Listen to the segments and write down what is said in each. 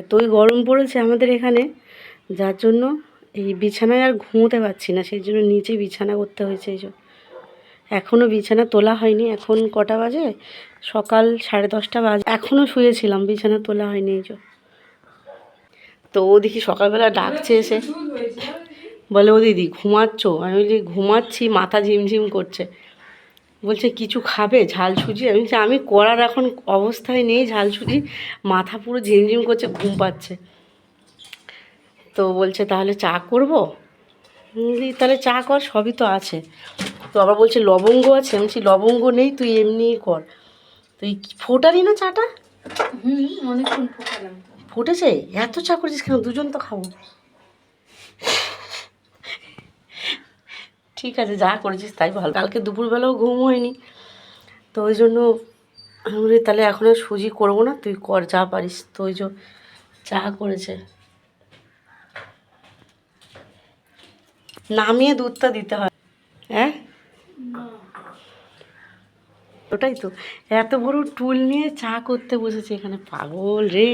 এতই গরম পড়েছে আমাদের এখানে, যার জন্য এই বিছানায় আর ঘুমোতে পারছি না, সেই জন্য নিচে বিছানা করতে হয়েছে এই এখনও বিছানা তোলা হয়নি, এখন কটা বাজে? সকাল সাড়ে দশটা বাজে। এখনও শুয়েছিলাম, বিছানা তোলা হয়নি এই তো ও দেখি সকালবেলা ডাকছে এসে। বলে, ও দিদি, ঘুমাচ্ছ? আমি বলি, ঘুমাচ্ছি, মাথা ঝিমঝিম করছে। বলছে কিছু খাবে? ঝাল সুজি? আমি বলছি আমি করার এখন অবস্থায় নেই ঝাল সুজি। মাথা পুরো ঝিমঝিম করছে ঘুম পাচ্ছে। তো বলছে তাহলে চা করব? তাহলে চা কর সবই তো আছে। তো আবার বলছে লবঙ্গ আছে? আমি বলছি লবঙ্গ নেই তুই এমনিই কর। তুই ফোটারি না চাটা? হুম অনেকক্ষণ ফোটালাম। ফুটেছে? এত চা করেছিস কেন? দুজন তো খাব। ঠিক আছে, যা করেছিস তাই ভালো। কালকে দুপুরবেলাও ঘুম হয়নি। তো ওই জন্য আমি তাহলে এখন আর সুজি করব না, তুই কর, যা পারিস। তো ওই যে চা করেছে। নামিয়ে দুধটা দিতে হয়। হ্যাঁ? ওটাই তো। এত বড় টুল নিয়ে চা করতে বসেছে এখানে, পাগল রে।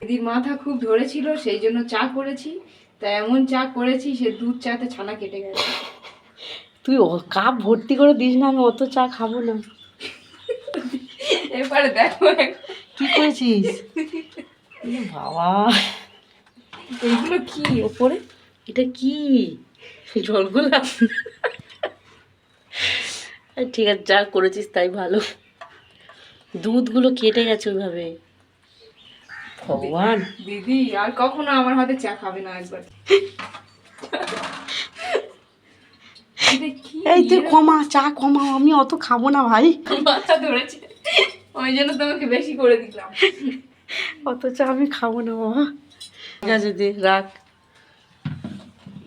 দিদির মাথা খুব ধরেছিল, সেই জন্য চা করেছি। তা এমন চা করেছি সে দুধ চাতে ছানা কেটে গেছে তুই ও- কাপ ভর্তি করে দিস না আমি অত চা খাব না। এবারে দেখো। কি করেছিস? বাবা। এইগুলো কি? ওপরে? এটা কি? জলগোলা। ঠিক আছে যা করেছিস তাই ভালো। দুধগুলো কেটে গেছে ওইভাবে। ভগবান। দিদি আর কখনো আমার হাতে চা খাবে না একবার। এই তুই কমা চা কমা আমি অত খাব না ভাই। মাথা ধরেছে। ওই জন্য তোমাকে বেশি করে দিলাম। অত চা আমি খাব না বাবা। ঠিক আছে দে রাখ।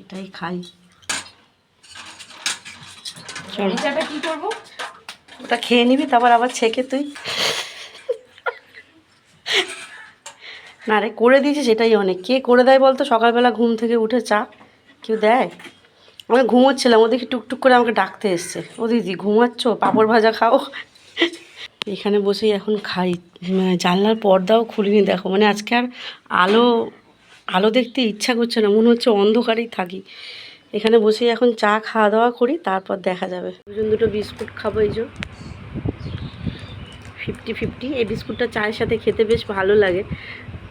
এটাই খাই। চাটা কি করব? ওটা খেয়ে নিবি তারপর আবার ছেঁকে তুই। না রে করে দিয়েছিস সেটাই অনেক। কে করে দেয় বলতো? সকালবেলা ঘুম থেকে উঠে চা। কেউ দেয়? আমি ঘুমোচ্ছিলাম ও দেখি টুকটুক করে আমাকে ডাকতে এসছে। ও দিদি ঘুমাচ্ছ? পাঁপড় ভাজা খাও। এখানে বসেই এখন খাই। উম, জানলার পর্দাও খুলিনি দেখো। মানে আজকে আর আলো আলো দেখতে ইচ্ছা করছে না মনে হচ্ছে অন্ধকারেই থাকি। এখানে বসেই এখন চা খাওয়া দাওয়া করি তারপর দেখা যাবে। দুজন দুটো বিস্কুট খাব এই যে। ফিফটি ফিফটি এই বিস্কুটটা চায়ের সাথে খেতে বেশ ভালো লাগে।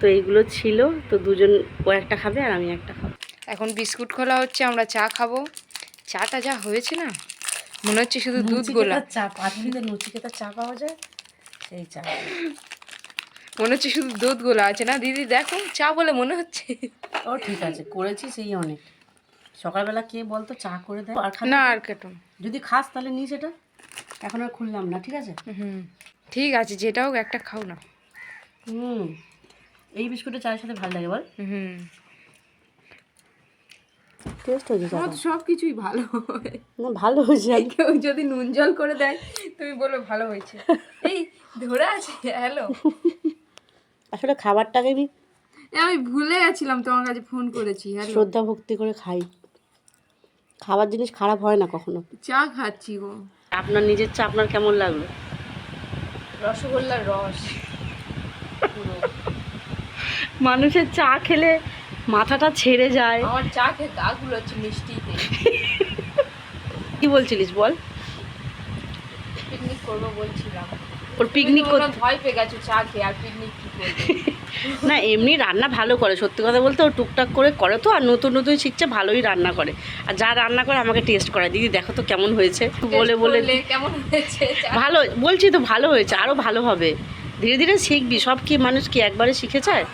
তো এইগুলো ছিল তো দুজন ও একটা খাবে আর আমি একটা খাব। এখন বিস্কুট খোলা হচ্ছে আমরা চা খাব। চাটা যা হয়েছে না মনে হচ্ছে শুধু দুধ গোলা। চা পাটুলিতে নচিকেতার চা পাওয়া যায়? সেই চা। মনে হচ্ছে শুধু দুধ গোলা আছে না দিদি দেখো চা বলে মনে হচ্ছে। ও ঠিক আছে করেছি সেই অনেক। সকালবেলা কে বলতো চা করে দেয়? আর খাবি? না আর কেটন যদি খাস তাহলে নিস এটা। এখন আর খুললাম না ঠিক আছে? হুম ঠিক আছে যেটা হোক একটা খাও না। হুম। এই বিস্কুটটা চায়ের সাথে ভালো লাগে বল। হুম। টেস্ট হয়েছে। তো সব কিছুই ভালো না ভালো হয়েছে। কেউ যদি নুন জল করে দেয় তুমি বলো ভালো হয়েছে। এই ধরে আছে হ্যালো আসলে খাবারটাকে আমি আমি ভুলে গেছিলাম তোমার কাছে ফোন করেছি হ্যালো শ্রদ্ধা ভক্তি করে খাই। খাবার জিনিস খারাপ হয় না কখনো। চা খাচ্ছি গো। আপনার নিজের চা আপনার কেমন লাগল? রসগোল্লার রস। মানুষের চা খেলে মাথাটা ছেড়ে যায়। আমার চা খেয়ে দাগগুলো হচ্ছে মিষ্টিতে। কি বলছিলিস বল? পিকনিক করব বলছিলাম। ওর পিকনিক তুমি তো হয় ভয় পেয়ে গেছো চা খেয়ে আর পিকনিক কি না এমনি রান্না ভালো করে সত্যি কথা বলতে ও টুকটাক করে করে তো আর নতুন নতুন শিখছে ভালোই রান্না করে। আর যা রান্না করে আমাকে টেস্ট করায়। দিদি দেখো তো কেমন হয়েছে। বলে বলে কেমন হয়েছে? ভালো বলছি তো ভালো হয়েছে আরও ভালো হবে। ধীরে ধীরে শিখবি সব কি মানুষ কি একবারে শিখে যায়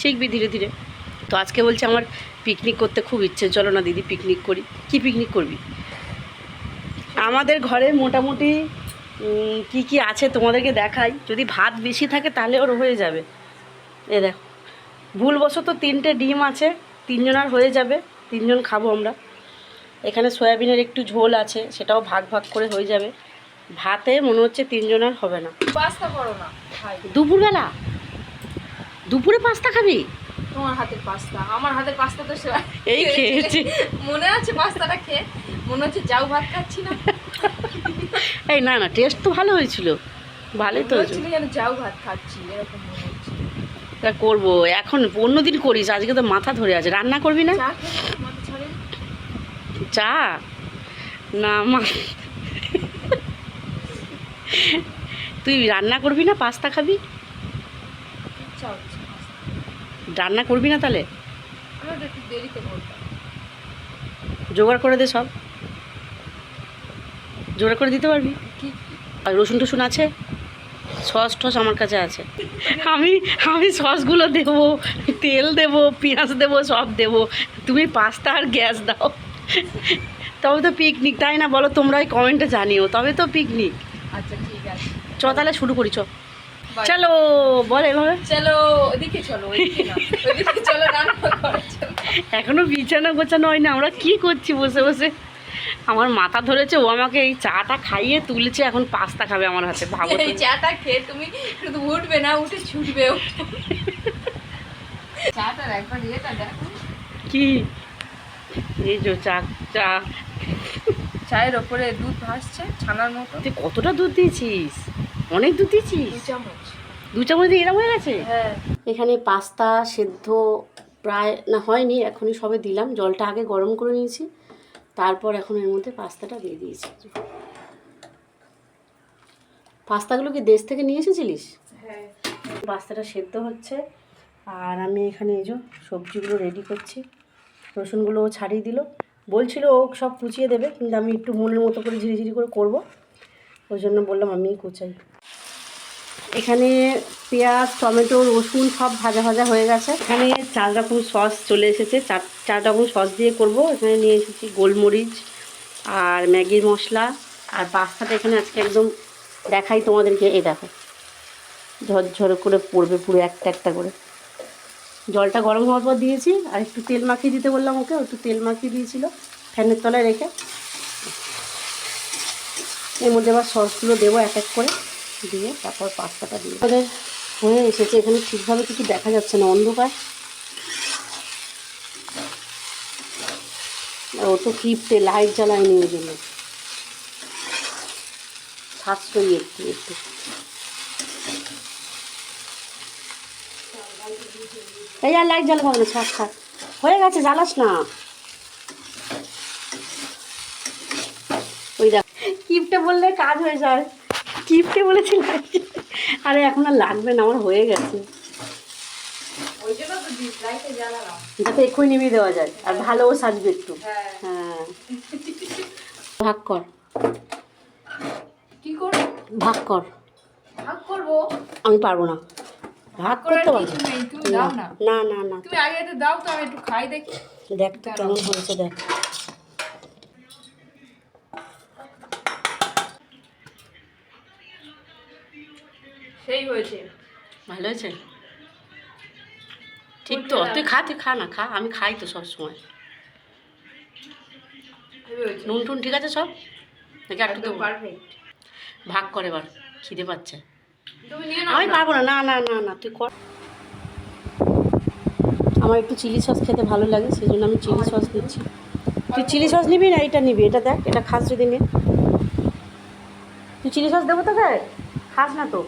শিখবি ধীরে ধীরে। তো আজকে বলছে আমার পিকনিক করতে খুব ইচ্ছে চলো না দিদি পিকনিক করি। কি পিকনিক করবি? আমাদের ঘরে মোটামুটি কি কি আছে তোমাদেরকে দেখাই। যদি ভাত বেশি থাকে তাহলে ওর হয়ে যাবে। এ দেখো ভুলবশত তিনটে ডিম আছে তিনজনার হয়ে যাবে তিনজন খাব আমরা। এখানে সয়াবিনের একটু ঝোল আছে সেটাও ভাগ ভাগ করে হয়ে যাবে। ভাতে মনে হচ্ছে তিনজনের হবে না। দুপুরবেলা? দুপুরে পাস্তা খাবি? তোমার হাতের পাস্তা আমার হাতের পাস্তা তো সে- এই খেয়েছি। মনে আছে পাস্তাটা খেয়ে? মনে হচ্ছে যাও ভাত খাচ্ছি না। এই না না টেস্ট তো ভালো হয়েছিল। ভালোই তো হয়েছিল। যেন যাও ভাত খাচ্ছি এরকম মনে হচ্ছে। তা করব এখন অন্যদিন করিস আজকে তো মাথা ধরে আছে। রান্না করবি না? চা? না মা। তুই রান্না করবি না পাস্তা খাবি ইচ্ছা হচ্ছে রান্না করবি না তাহলে? জোগাড় করে দে সব। জোগাড় করে দিতে পারবি? আর রসুন টসুন আছে? সস টস আমার কাছে আছে। আমি আমি সসগুলো দেবো তেল দেবো পেঁয়াজ দেবো সব দেবো। তুমি পাস্তা আর গ্যাস দাও। তবে তো পিকনিক তাই না বলো? তোমরাই কমেন্টে জানিও। তবে তো পিকনিক আচ্ছা ঠিক আছে। চ তাহলে শুরু করি চ. চলো বল এভাবে। চলো ওদিকে চলো ওদিকে চলো এখনও বিছানা গোছানো হয় না আমরা কি করছি বসে বসে? আমার মাথা ধরেছে ও আমাকে এই চাটা খাইয়ে তুলেছে এখন পাস্তা খাবে আমার হাতে ভাবো এই চাটা খেয়ে তুমি শুধু উঠবে না উঠে ছুটবে চাটার একবার ইয়েটা দেখো। কি? এই যে চা চা। চায়ের ওপরে দুধ ভাসছে ছানার মতো। তুই কতটা দুধ দিয়েছিস? অনেক দুধ দিয়েছিস দু চামচ। দু চামচ দিয়ে এরকম হয়ে গেছে? হ্যাঁ। এখানে পাস্তা সেদ্ধ প্রায় না হয়নি এখনই সবে দিলাম। জলটা আগে গরম করে নিয়েছি। তারপর এখন এর মধ্যে পাস্তাটা দিয়ে দিয়েছি। পাস্তাগুলো কি দেশ থেকে নিয়ে এসেছিলিস? হ্যাঁ। পাস্তাটা সেদ্ধ হচ্ছে। আর আমি এখানে এই যে সবজিগুলো রেডি করছি। রসুনগুলো ও ছাড়িয়ে দিল। বলছিল ও সব কুচিয়ে দেবে কিন্তু আমি একটু মনের মতো করে ঝিরিঝিরি করে করব। ওই জন্য বললাম আমি কুচাই। এখানে পেঁয়াজ, টমেটো, রসুন সব ভাজা ভাজা হয়ে গেছে। এখানে চার রকম সস চলে এসেছে। চার চার রকম সস দিয়ে করব। এখানে নিয়ে এসেছি গোলমরিচ আর ম্যাগির মশলা। আর পাস্তাটা এখানে আজকে একদম দেখাই তোমাদেরকে। এই দেখো, ঝরঝরে করে পড়বে পুরো একটা একটা করে। জলটা গরম হওয়ার পর দিয়েছি। আর একটু তেল মাখিয়ে দিতে বললাম ওকে। একটু তেল মাখিয়ে দিয়েছিল ফ্যানের তলায় রেখে। এর মধ্যে আবার সসগুলো দেবো এক এক করে। দিয়ে তারপর পাস্তাটা দিয়ে আমাদের হয়ে এসেছে। এখানে ঠিকভাবে কিছু দেখা যাচ্ছে না, অন্ধকার। ও তো কিপটে, লাইট জ্বালায়নি ওই জন্য। সাশ্রয়ী একটু একটু। এই আর লাইট জ্বালাবো না, ছাড় ছাড়। হয়ে গেছে, জ্বালাস না। ওই দেখ, কিপটে বললে কাজ হয়ে যায়। কিপটে বলেছি আরে এখন আর লাগবে না আমার হয়ে গেছে। যাতে এক্ষুনি নিভিয়ে দেওয়া যায় আর ভালোও সাজবে একটু। হ্যাঁ। হ্যাঁ। ভাগ কর। কি করব ভাগ কর। ভাগ করব? আমি পারব না। ভাগ করতে পারব না। না না। না তুমি আগে দাও তো আমি একটু খাই দেখি। দেখ কেমন হয়েছে দেখ। সেই হয়েছে। ভালো হয়েছে? ঠিক তো তুই খা তুই খা না খা আমি খাই তো সব সময় নুন টুন ঠিক আছে সব? নাকি একটু একদম ভাগ করে এবার খিদে পাচ্ছে। আমি পারব না না না না না তুই কর। আমার একটু চিলি সস খেতে ভালো লাগে সেই জন্য আমি চিলি সস দিচ্ছি। তুই চিলি সস নিবি না এটা নিবি? এটা দেখ এটা খাস যদি নে। তুই চিলি সস দেবো তোকে? খাস না তো।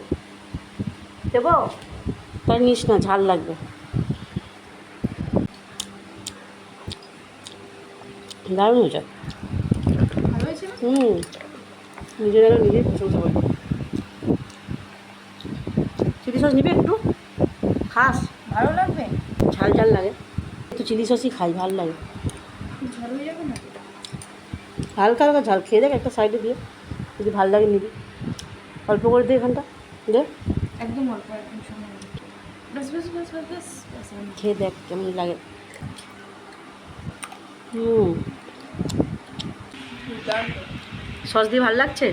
দেবো? তাই নিস না ঝাল লাগবে। দারুণ হয়েছে? হুম। নিজের যেন নিজেই প্রশংসা করি চিলি সস নিবি একটু? খাস ভালো লাগবে? ঝাল ঝাল লাগে। একটু চিলি সসই খাই ভালো লাগে। ঝাল হয়ে যাবে না হালকা হালকা ঝাল খেয়ে দেখ একটা সাইডে দিয়ে। যদি ভালো লাগে নিবি। অল্প করে দে এখানটা দে। একদম অল্প একদম সময় বাস বাস বাস বাস বাস বাস খেয়ে দেখ কেমন লাগে। হুম। সস দিয়ে ভালো লাগছে?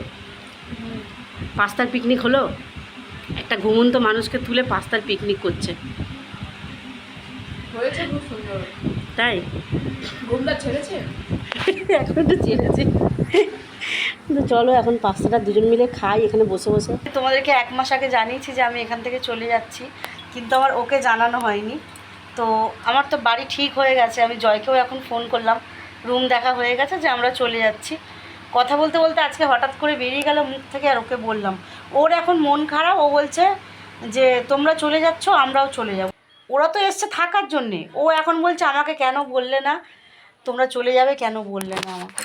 পাস্তার পিকনিক হলো? একটা ঘুমন্ত মানুষকে তুলে পাস্তার পিকনিক করছে। হয়েছে খুব সুন্দর। তাই? ঘুমটা ছেড়েছে? এখন একটু চেনেছে তো চলো এখন পাস্তাটা দুজন মিলে খাই, এখানে বসে বসে। তোমাদেরকে এক মাস আগে জানিয়েছি যে আমি এখান থেকে চলে যাচ্ছি, কিন্তু আমার ওকে জানানো হয়নি। তো আমার তো বাড়ি ঠিক হয়ে গেছে, আমি জয়কেও এখন ফোন করলাম। রুম দেখা হয়ে গেছে যে আমরা চলে যাচ্ছি। কথা বলতে বলতে আজকে হঠাৎ করে বেরিয়ে গেল, মুখ থেকে আর ওকে বললাম। ওর এখন মন খারাপ, ও বলছে যে, তোমরা চলে যাচ্ছ, আমরাও চলে যাব। ওরা তো এসছে থাকার জন্যে। ও এখন বলছে, আমাকে কেন বললে না? তোমরা চলে যাবে কেন বললে না আমাকে?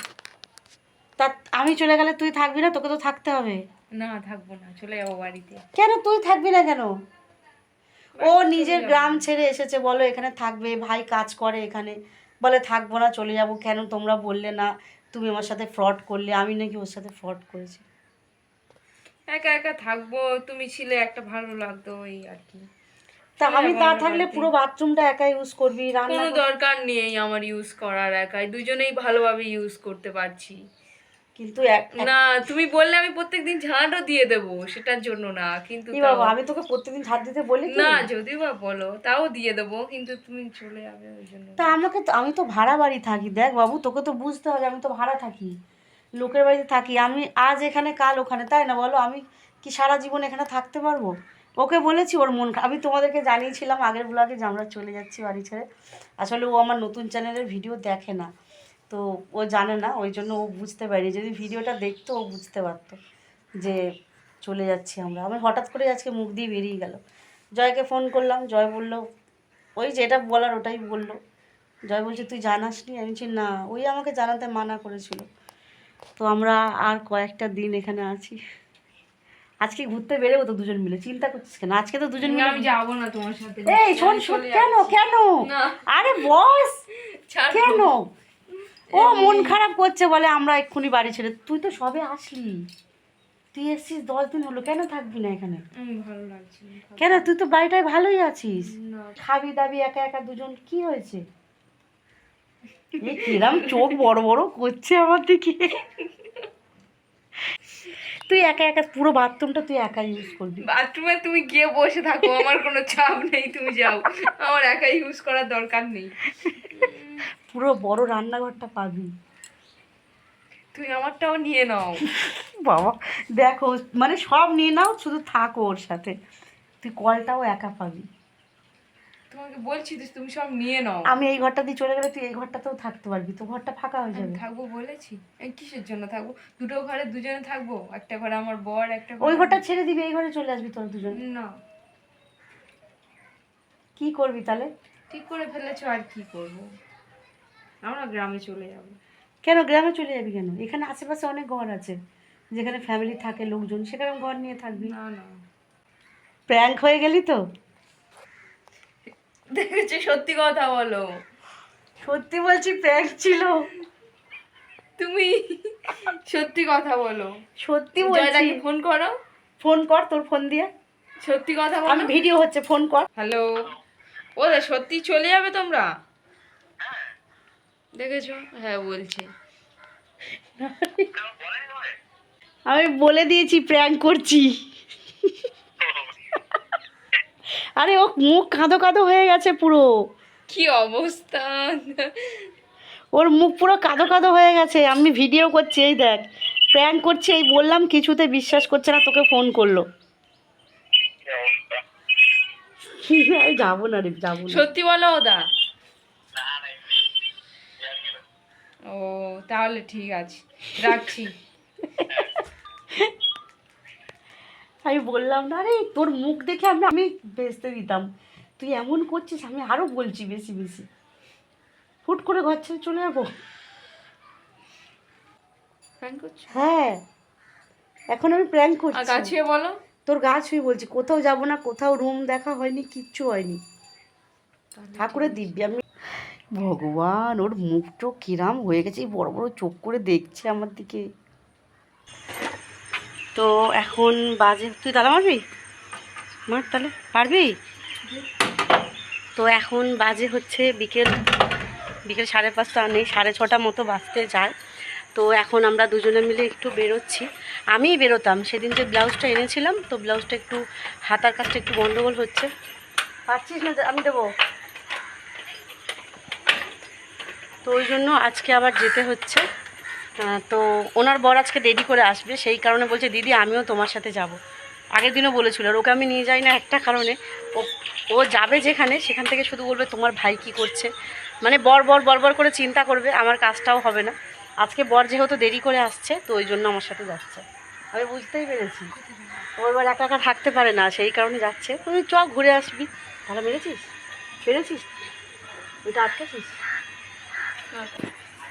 তা আমি চলে গেলে তুই থাকবি না? তোকে তো থাকতে হবে। না থাকব না। চলে যাব বাড়িতে। কেন? তুই থাকবি না কেন? ও নিজের গ্রাম ছেড়ে এসেছে। বলো এখানে থাকবে ভাই কাজ করে এখানে। বলে থাকব না চলে যাব। কেন তোমরা বললে না? তুমি আমার সাথে ফ্রড করলে। আমি নাকি ওর সাথে ফ্রড করেছি। একা একা থাকব। তুমি ছিলে একটা ভালো লাগতো ওই আর কি। তা আমি তা থাকলে পুরো বাথরুমটা একা ইউজ করবি? রান্না কোনো দরকার নেই আমার ইউজ করার একাই। দুজনেই ভালোভাবে ইউজ করতে পারছি। কিন্তু না তুমি বললে আমি প্রত্যেকদিন ঝাঁটও দিয়ে দেবো সেটার জন্য না কিন্তু বাবা আমি তোকে প্রত্যেকদিন ঝাড় দিতে বলি না যদি বা বলো তাও দিয়ে দেবো কিন্তু তুমি চলে যাবে ওই জন্য। তা আমাকে তো আমি তো ভাড়া বাড়ি থাকি দেখ বাবু তোকে তো বুঝতে হবে আমি তো ভাড়া থাকি লোকের বাড়িতে থাকি আমি আজ এখানে কাল ওখানে তাই না বলো? আমি কি সারা জীবন এখানে থাকতে পারব? ওকে বলেছি ওর মন আমি তোমাদেরকে জানিয়েছিলাম আগের ব্লগে যে আমরা চলে যাচ্ছি বাড়ি ছেড়ে। আসলে ও আমার নতুন চ্যানেলের ভিডিও দেখে না। তো ও জানে না ওই জন্য ও বুঝতে পারি যদি ভিডিওটা দেখতো ও বুঝতে পারতো যে চলে যাচ্ছি আমরা। আমি হঠাৎ করে আজকে মুখ দিয়ে বেরিয়ে গেল। জয়কে ফোন করলাম জয় বলল ওই যেটা বলার ওটাই বলল। জয় বলছে তুই জানাসনি? আমি বলছি না ওই আমাকে জানাতে মানা করেছিল। তো আমরা আর কয়েকটা দিন এখানে আছি। আজকে ঘুরতে বেরোবো তো দুজন মিলে। চিন্তা করছিস কেন? আজকে তো দুজন মিলে আমি যাব না তোমার সাথে। এই শোন শোন কেন কেন? আরে বস। কেন? ও মন খারাপ করছে বলে আমরা এক্ষুনি বাড়ি ছেড়ে তুই তো সবে আসলি। তুই এসছিস দশ দিন হলো। কেন থাকবি না এখানে? ভালো লাগছে কেন? তুই তো বাড়িটায় ভালোই আছিস। খাবি দাবি একা একা দুজন কি হয়েছে? কিরাম চোখ বড় বড় করছে আমার দিকে। তুই একা একা পুরো বাথরুমটা তুই একা ইউজ করবি। বাথরুমে তুমি গিয়ে বসে থাকো আমার কোনো চাপ নেই তুমি যাও। আমার একা ইউজ করার দরকার নেই। পুরো বড় রান্নাঘরটা পাবি। তুমি আমারটাও নিয়ে নাও। বাবা দেখো মানে সব নিয়ে নাও শুধু থাকো ওর সাথে। তুই কলটাও একা পাবি। তোমাকে বলছি তো তুমি সব নিয়ে নাও। আমি এই ঘরটা দিয়ে চলে গেলে তুই এই ঘরটাতেও থাকতে পারবি তো ঘরটা ফাঁকা হয়ে যাবে। থাকব বলেছি? আমি কিসের জন্য থাকব? দুটো ঘরে দুজনে থাকব? একটা ঘরে আমার বর একটা ওই ঘরটা ছেড়ে দিবি এই ঘরে চলে আসবি তোরা দুজন। না। কি করবি তাহলে? ঠিক করে ফেলেছো আর কি করব? আমরা গ্রামে চলে যাব। কেন? গ্রামে চলে যাবি কেন? এখানে আশেপাশে অনেক ঘর আছে। যেখানে ফ্যামিলি থাকে লোকজন সেখানে ঘর নিয়ে থাকবি। না না। প্র্যাঙ্ক হয়ে গেলি তো? দেখেছি সত্যি কথা বলো। সত্যি বলছি প্র্যাঙ্ক ছিল। তুমি সত্যি কথা বলো। সত্যি বলছি। ফোন করো। ফোন কর তোর ফোন দিয়ে। সত্যি কথা আমি ভিডিও হচ্ছে ফোন কর। হ্যালো ও সত্যি চলে যাবে তোমরা? দেখেছ? হ্যাঁ বলছে। আমি বলে দিয়েছি প্র্যাঙ্ক করছি। আরে ও মুখ কাঁদো কাঁদো হয়ে গেছে পুরো। কি অবস্থা? ওর মুখ পুরো কাঁদো কাঁদো হয়ে গেছে। আমি ভিডিও করছি এই দেখ। প্র্যাঙ্ক করছি এই বললাম কিছুতে বিশ্বাস করছে না তোকে ফোন করল। যাব না রে যাব সত্যি বলো ওদা। ও তাহলে ঠিক আছে। রাখছি। আমি বললাম না রে তোর মুখ দেখে আমি আমি বেচতে দিতাম। তুই এমন করছিস আমি আরও বলছি বেশি বেশি। ফুট করে ঘর ছেড়ে চলে যাব? হ্যাঁ। এখন আমি প্র্যাঙ্ক করছি। কাছে বলো। তোর গা ছুঁয়ে বলছি কোথাও যাব না কোথাও রুম দেখা হয়নি কিচ্ছু হয়নি। ঠাকুরের দিব্যি আমি ভগবান, ওর মুখটো কিরাম হয়ে গেছে বড় বড় চোখ করে দেখছে আমার দিকে। তো এখন বাজে, তুই তালা মারবি? মার তাহলে পারবি? তো এখন বাজে হচ্ছে বিকেল বিকেল সাড়ে পাঁচটা নেই সাড়ে ছটা মতো বাজতে যায় তো এখন আমরা দুজনে মিলে একটু বেরোচ্ছি। আমিই বেরোতাম, সেদিন যে ব্লাউজটা এনেছিলাম, তো ব্লাউজটা একটু, হাতার কাজটা একটু গন্ডগোল হচ্ছে। পারছিস না আমি দেবো? তো ওই জন্য আজকে আবার যেতে হচ্ছে। তো ওনার বর আজকে দেরি করে আসবে, সেই কারণে বলছে, দিদি, আমিও তোমার সাথে যাব। আগের দিনও বলেছিল, আর ওকে আমি নিয়ে যাই না একটা কারণে। ও ও যাবে যেখানে, সেখান থেকে শুধু বলবে, তোমার ভাই কি করছে? মানে বর বর বর বর করে চিন্তা করবে, আমার কাজটাও হবে না। আজকে বর যেহেতু দেরি করে আসছে, তো ওই জন্য আমার সাথে যাচ্ছে। আমি বুঝতেই পেরেছি। ও এবার একা একা থাকতে পারে না, সেই কারণে যাচ্ছে। তুমি চ, ঘুরে আসবি। তাহলে মেরেছিস? পেরেছিস? ওইটা আটকেছিস?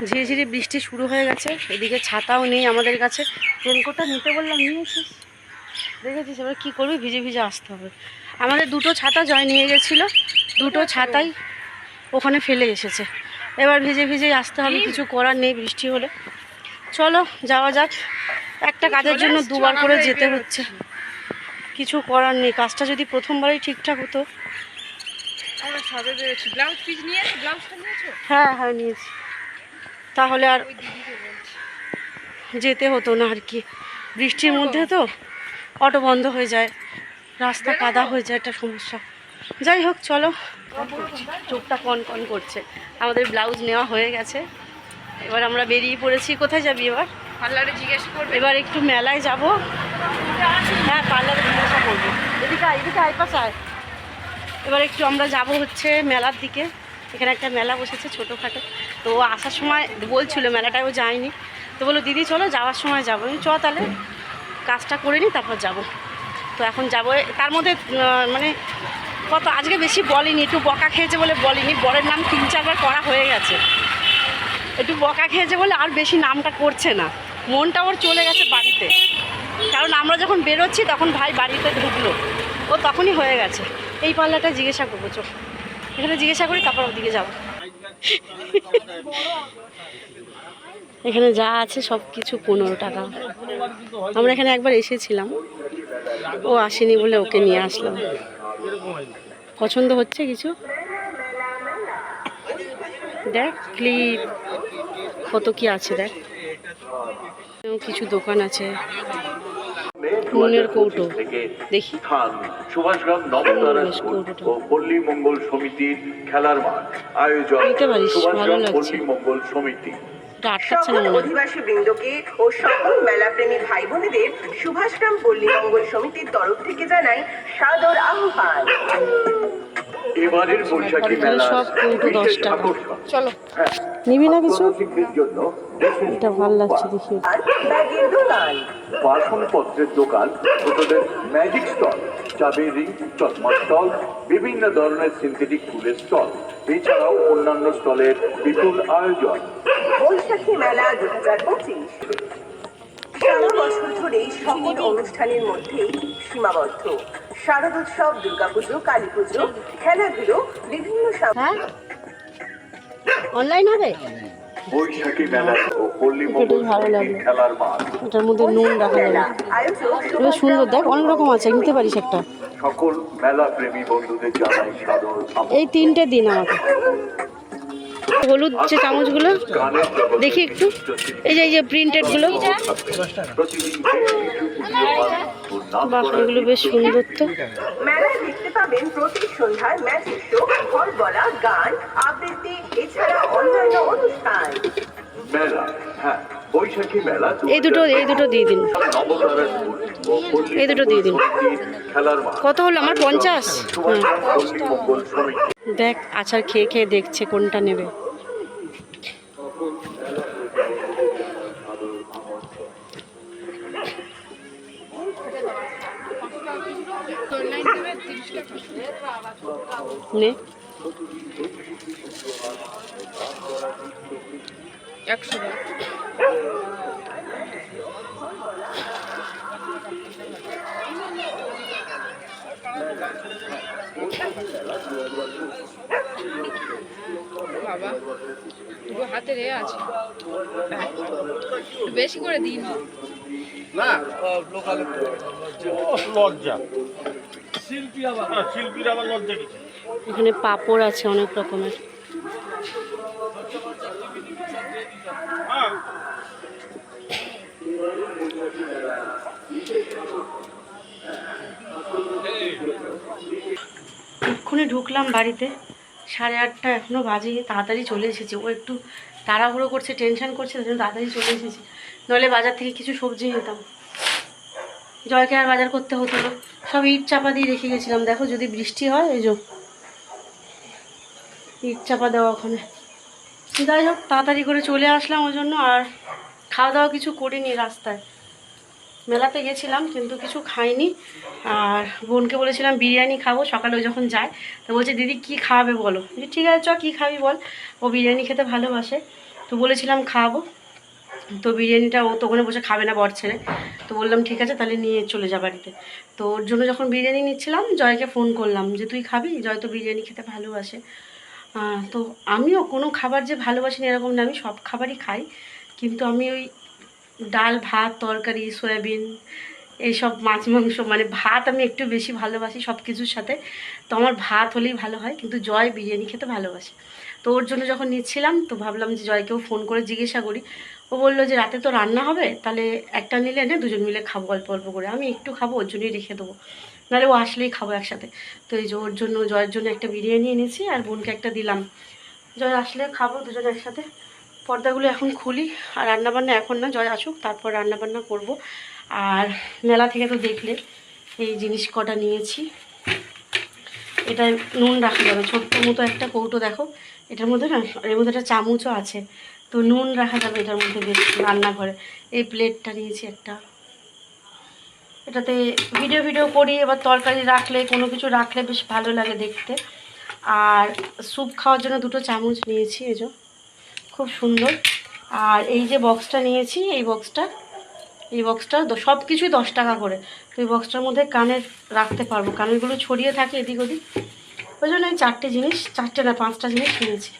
ঝিরে ঝিরে বৃষ্টি শুরু হয়ে গেছে। এদিকে ছাতাও নেই আমাদের কাছে। রেনকোটটা নিতে বললাম নিয়েছিস দেখেছিস এবার কী করবি? ভিজে ভিজে আসতে হবে। আমাদের দুটো ছাতা জয় নিয়ে গেছিল। দুটো ছাতাই ওখানে ফেলে এসেছে। এবার ভিজে ভিজেই আসতে হবে। কিছু করার নেই বৃষ্টি হলে। চলো যাওয়া যাক। একটা কাজের জন্য দুবার করে যেতে হচ্ছে। কিছু করার নেই। কাজটা যদি প্রথমবারই ঠিকঠাক হতো আমরা সবে বেরোচ্ছি। ব্লাউজ পিস নিয়েছো? ব্লাউজটা নিয়েছো? হ্যাঁ হ্যাঁ নিয়েছি। তাহলে আর যেতে হতো না আর কি। বৃষ্টির মধ্যে তো অটো বন্ধ হয়ে যায় রাস্তা কাদা হয়ে যায় একটা সমস্যা। যাই হোক চলো। চোখটা কন কন করছে। আমাদের ব্লাউজ নেওয়া হয়ে গেছে। এবার আমরা বেরিয়ে পড়েছি। কোথায় যাবি এবার? পার্লারে জিজ্ঞেস করবে। এবার একটু মেলায় যাব। হ্যাঁ পার্লারে জিজ্ঞাসা করব। এদিকে এদিকে আয় পাশে আয়। এবার একটু আমরা যাব হচ্ছে মেলার দিকে। এখানে একটা মেলা বসেছে ছোটোখাটো। তো ও আসার সময় বলছিল মেলাটাও যায়নি। তো বলল, দিদি, চলো, যাওয়ার সময় যাব। চ তাহলে, কাজটা করে নিই তারপর যাব। তো এখন যাব। তার মধ্যে মানে কত আজকে বেশি বলিনি, একটু বকা খেয়েছে বলে বলিনি। বরের নাম তিন চারবার করা হয়ে গেছে। একটু বকা খেয়েছে বলে আর বেশি নামটা করছে না। মনটা ওর চলে গেছে বাড়িতে। কারণ আমরা যখন বেরোচ্ছি, তখন ভাই বাড়িতে ঢুকলো। ও তখনই হয়ে গেছে। এই পাল্লাটা জিজ্ঞাসা করব চোখ এখানে জিজ্ঞাসা করি, তারপর ওদিকে যাব। এখানে যা আছে সব কিছু পনেরো টাকা। আমরা এখানে একবার এসেছিলাম। ও আসেনি বলে ওকে নিয়ে আসলাম। পছন্দ হচ্ছে কিছু? দেখ ক্লিপ কত কি আছে দেখ। কিছু দোকান আছে। নুনের কৌটো। দেখি। স্থান সুভাষগ্রাম নবতারা। ও পল্লী মঙ্গল সমিতির খেলার মাঠ। আয়োজন সুভাষগ্রাম পল্লী মঙ্গল সমিতি। সকল অধিবাসী বৃন্দকে ও সকল মেলাপ্রেমী ভাই বোনেদের সুভাষগ্রাম পল্লী মঙ্গল সমিতির তরফ থেকে জানাই সাদর আহ্বান। এবারের বৈশাখী মেলা সব কৌটো দশ টাকা। চলো। হ্যাঁ। নিবি না কিছু? এটা ভালো লাগছে দেখি। বাসনপত্রের দোকান ছোটদের ম্যাজিক স্টল চাবির রিং চশমা স্টল বিভিন্ন ধরনের সিনথেটিক ফুলের স্টল এছাড়াও অন্যান্য স্টলের বিপুল আয়োজন। বৈশাখী মেলা দু হাজার পঁচিশ। সারা বছর ধরে সকল অনুষ্ঠানের মধ্যেই সীমাবদ্ধ। শারদোৎসব দুর্গাপুজো কালী পুজো খেলাধুলো বিভিন্ন সাম- হ্যাঁ? অনলাইন হবে? বৈশাখী মেলা ও পল্লী এটাই ভালো সমিতির খেলার মাঠ। এটার মধ্যে নুন রাখা যাবে সুন্দর। দেখ অনেক রকম আছে। নিতে পারিস একটা। সকল মেলা প্রেমী বন্ধুদের জানাই সাদর এই তিনটে দিন আমাকে। হলুদ যে চামচগুলো দেখি একটু। এই যে এই যে প্রিন্টেডগুলো বাহ এগুলো বেশ সুন্দর তো। মেলায় দেখতে পাবেন প্রতি সন্ধ্যায় ম্যাজিক শো ফল বলা গান আবৃত্তি এছাড়া অন্যান্য অনুষ্ঠান। মেলা হ্যাঁ বৈশাখী মেলা এই দুটো এই দুটো দিয়ে দিন। এই দুটো দিয়ে দিন। সমিতির খেলার মাঠ। কত হলো? আমার পঞ্চাশ? দেখ আচার খেয়ে খেয়ে দেখছে কোনটা নেবে। নে। একশো বাবা দুটো হাতে রে আছে। বেশি করে দিন লজ্জা। শিল্পী আবার। শিল্পীর আবার লজ্জা এখানে পাপড় আছে অনেক রকমের। ঢুকলাম বাড়িতে। সাড়ে আটটা এখনও বাজেনি তাড়াতাড়ি চলে এসেছি। ও একটু তাড়াহুড়ো করছে, টেনশন করছে তার জন্য তাড়াতাড়ি চলে এসেছি। নইলে বাজার থেকে কিছু সবজি নিতাম জয়কে আর বাজার করতে হতো না। সব ইট চাপা দিয়ে রেখে গেছিলাম। দেখো যদি বৃষ্টি হয়, এই যে ইট চাপা দেওয়া ওখানে। যাই হোক, তাড়াতাড়ি করে চলে আসলাম ওই জন্য। আর খাওয়া দাওয়া কিছু করিনি রাস্তায়। মেলাতে গেছিলাম, কিন্তু কিছু খাইনি। আর বোনকে বলেছিলাম, বিরিয়ানি খাব, সকালে যখন যায়, তো বলছে, দিদি, কি খাওয়াবে বলো? ঠিক আছে, চ, কী খাবি বল? ও বিরিয়ানি খেতে ভালোবাসে, তো বলেছিলাম খাওয়াবো তো বিরিয়ানিটা ও তো ওখানে বসে খাবে না বর ছেড়ে। তো বললাম, ঠিক আছে, তাহলে নিয়ে চলে যা বাড়িতে। তো ওর জন্য যখন বিরিয়ানি নিচ্ছিলাম, জয়কে ফোন করলাম যে, তুই খাবি? জয় তো বিরিয়ানি খেতে ভালোবাসে। তো আমিও কোনো খাবার যে ভালোবাসি না এরকম না, আমি সব খাবারই খাই। কিন্তু আমি ওই ডাল, ভাত, তরকারি, সয়াবিন, এইসব মাছ, মাংস মানে ভাত আমি একটু বেশি ভালোবাসি সব কিছুর সাথে। তো আমার ভাত হলেই ভালো হয়, কিন্তু জয় বিরিয়ানি খেতে ভালোবাসে। তো ওর জন্য যখন নিচ্ছিলাম, তো ভাবলাম যে জয়কেও ফোন করে জিজ্ঞাসা করি। ও বলল যে রাতে তো রান্না হবে, তাহলে একটা নিলে এনে দুজন মিলে খাব অল্প অল্প করে। আমি একটু খাব, ওর জন্যই রেখে দেবো। নাহলে ও আসলেই খাব একসাথে। তো এই যে ওর জন্য, জয়ের জন্য একটা বিরিয়ানি এনেছি, আর বোনকে একটা দিলাম। জয় আসলে খাব দুজন একসাথে। পর্দাগুলো এখন খুলি, আর রান্নাবান্না এখন না, জয় আসুক, তারপর রান্নাবান্না করব। আর মেলা থেকে তো দেখলে এই জিনিস কটা নিয়েছি। এটা নুন রাখা যাবে, ছোট্ট মতো একটা কৌটো দেখো। এটার মধ্যে না, এর মধ্যে একটা চামচও আছে। তো নুন রাখা যাবে এটার মধ্যে বেশ রান্নাঘরে। এই প্লেটটা নিয়েছি একটা। এটাতে ভিডিও ভিডিও করি, এবার তরকারি রাখলে, কোনো কিছু রাখলে বেশ ভালো লাগে দেখতে। আর স্যুপ খাওয়ার জন্য দুটো চামচ নিয়েছি, এই যে। খুব সুন্দর। আর এই যে বক্সটা নিয়েছি, এই বক্সটা এই বক্সটা সব কিছুই দশ টাকা করে। তো এই বক্সটার মধ্যে কানের রাখতে পারব। কানেরগুলো ছড়িয়ে থাকে এদিক ওদিক। ওই জন্য আমি চারটে জিনিস, চারটে না, পাঁচটা জিনিস কিনেছি।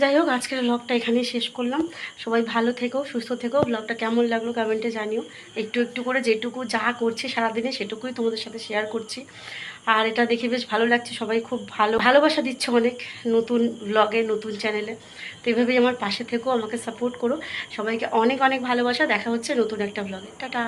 যাই হোক, আজকের ব্লগটা এখানেই শেষ করলাম। সবাই ভালো থেকো, সুস্থ থেকো। ব্লগটা কেমন লাগল কমেন্টে জানিও। একটু একটু করে যেটুকু যা করছি সারাদিনে সেটুকুই তোমাদের সাথে শেয়ার করছি। আর এটা দেখে বেশ ভালো লাগছে, সবাই খুব ভালো, ভালোবাসা দিচ্ছে অনেক নতুন ব্লগে নতুন চ্যানেলে তো এভাবেই আমার পাশে থেকেও আমাকে সাপোর্ট করো। সবাইকে অনেক অনেক ভালোবাসা, দেখা হচ্ছে নতুন একটা ব্লগে টাটা!